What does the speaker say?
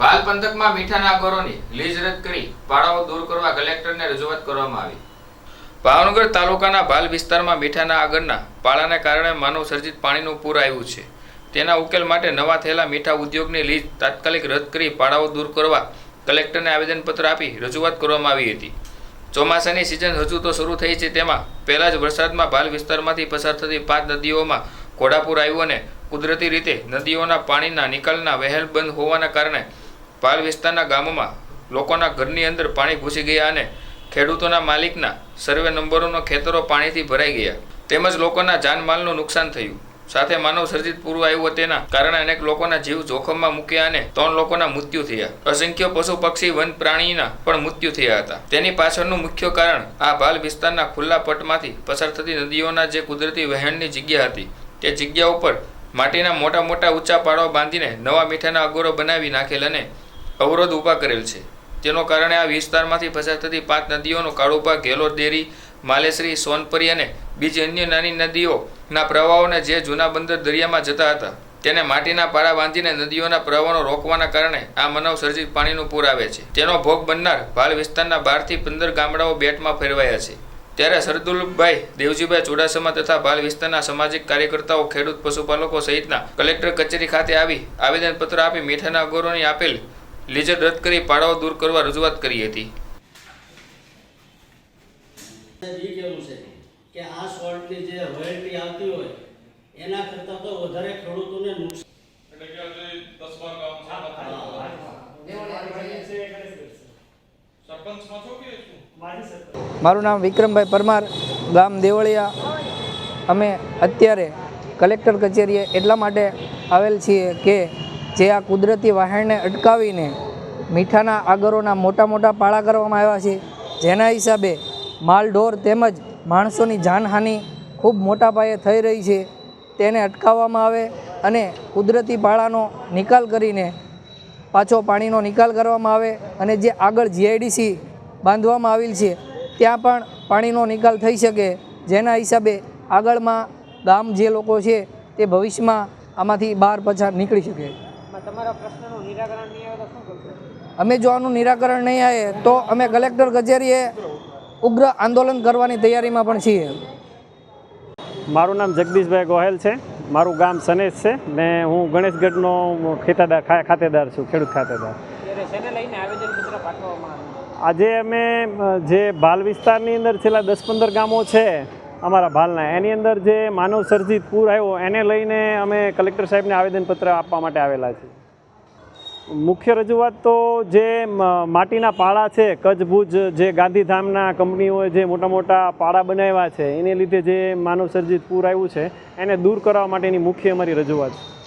પાલ પંથકમાં મીઠાના ઘરોની લીઝ રદ કરી પાડાઓ દૂર કરવા કલેક્ટરને રજૂઆત કરવામાં આવી. ભાવનગર તાલુકાના ભાલ વિસ્તારમાં મીઠાના આગળના પાળાને કારણે માનવ સર્જિત પાણીનું પૂર આવ્યું છે. તેના ઉકેલ માટે નવા થયેલા મીઠા ઉદ્યોગની લીઝ તાત્કાલિક રદ કરી પાડાઓ દૂર કરવા કલેક્ટરને આવેદનપત્ર આપી રજૂઆત કરવામાં આવી હતી. ચોમાસાની સિઝન હજુ તો શરૂ થઈ છે તેમાં પહેલાં જ વરસાદમાં ભાલ વિસ્તારમાંથી પસાર થતી પાંચ નદીઓમાં ઘોડાપુર આવ્યું અને કુદરતી રીતે નદીઓના પાણીના નિકાલના વહેલ બંધ હોવાના કારણે ભાલ વિસ્તારના ગામોમાં લોકોના ઘરની અંદર પાણી ઘૂસી ગયા અને ખેડૂતોના માલિકના સર્વે નંબરોનો ખેતરો પાણીથી ભરાઈ ગયા. તેમજ લોકોના જાનમાલનું નુકસાન થયું. સાથે માનવ સર્જિત પૂરું આવ્યું તેના કારણે અનેક લોકોના જીવ જોખમમાં મૂક્યા અને ત્રણ લોકોના મૃત્યુ થયા. અસંખ્ય પશુ પક્ષી, વન પ્રાણીના પણ મૃત્યુ થયા હતા. તેની પાછળનું મુખ્ય કારણ આ ભાલ વિસ્તારના ખુલ્લા પટમાંથી પસાર થતી નદીઓના જે કુદરતી વહેણની જગ્યા હતી. તે જગ્યા ઉપર માટીના મોટા મોટા ઊંચા પાડો બાંધીને નવા મીઠાના અગોરો બનાવી નાખેલ અને અવરોધ ઊભા કરેલ છે. તેનો કારણે આ વિસ્તારમાંથી પસાર થતી પાંચ નદીઓનો કાળુભા ઘેલોર, દેરી, માલેશ્રી, સોનપરી અને બીજી અન્ય નાની નદીઓના પ્રવાહોને જે જૂના બંદર દરિયામાં જતા હતા, તેને માટીના પારા બાંધીને નદીઓના પ્રવાહનો રોકવાના કારણે આ માનવ સર્જિત પાણીનું પૂર આવે છે. તેનો ભોગ બનનાર ભાલ વિસ્તારના બારથી પંદર ગામડાઓ બેટમાં ફેરવાયા છે. ત્યારે સરદુલભાઈ, દેવજીભાઈ ચુડાસમા તથા બાલ વિસ્તારના સામાજિક કાર્યકર્તાઓ, ખેડૂત, પશુપાલકો સહિતના કલેક્ટર કચેરી ખાતે આવી આવેદનપત્ર આપી મીઠાના અગોરોની આપેલ લીઝર રદ કરી પાડાઓ દૂર કરવા રજૂઆત કરી હતી. કે આ સોલ્ટની જે રોયલ્ટી આવતી હોય એના કરતાં તો વધારે ખેડૂતોને નુકસાન એટલે કે આજે દસ બાર ગામ છે સરપંચમાં છો કે શું? મારું નામ વિક્રમભાઈ પરમાર ગામ દેવળિયા. અમે અત્યારે કલેક્ટર કચેરીએ એટલા માટે આવેલ છીએ કે જે આ કુદરતી વહાણને અટકાવીને મીઠાના આગરોના મોટા મોટા પાળા કરવામાં આવ્યા છે. જેના હિસાબે માલઢોર તેમજ માણસોની જાનહાનિ ખૂબ મોટા પાયે થઈ રહી છે. તેને અટકાવવામાં આવે અને કુદરતી પાળાનો નિકાલ કરીને પાછો પાણીનો નિકાલ કરવામાં આવે અને જે આગળ જીઆઈડીસી બાંધવામાં આવેલ છે, ત્યાં પણ પાણીનો નિકાલ થઈ શકે. જેના હિસાબે આગળમાં ગામ જે લોકો છે, તે ભવિષ્યમાં આમાંથી બહાર પછાર નીકળી શકે. અમે જો આનું નિરાકરણ નહીં આવે તો અમે કલેક્ટર કચેરીએ ઉગ્ર આંદોલન કરવાની તૈયારીમાં પણ છીએ. મારું નામ જગદીશભાઈ ગોહેલ છે. મારું ગામ સનેશ છે. ને હું ગણેશગઢનો ખેતાદાર ખાતેદાર છું ખેડૂત ખાતેદાર. આજે અમે જે ભાલ વિસ્તારની અંદર છેલ્લા દસ પંદર ગામો છે અમારા ભાલના. એની અંદર જે માનવ સર્જિત પૂર આવ્યો, એને લઈને અમે કલેક્ટર સાહેબને આવેદનપત્ર આપવા માટે આવેલા છીએ. મુખ્ય રજૂઆત તો જે માટીના પાળા છે કચ્છ ભુજ જે ગાંધીધામના કંપનીઓએ જે મોટા મોટા પાળા બનાવ્યા છે, એને લીધે જે માનવ સર્જિત પૂર આવ્યું છે, એને દૂર કરવા માટેની મુખ્ય અમારી રજૂઆત છે.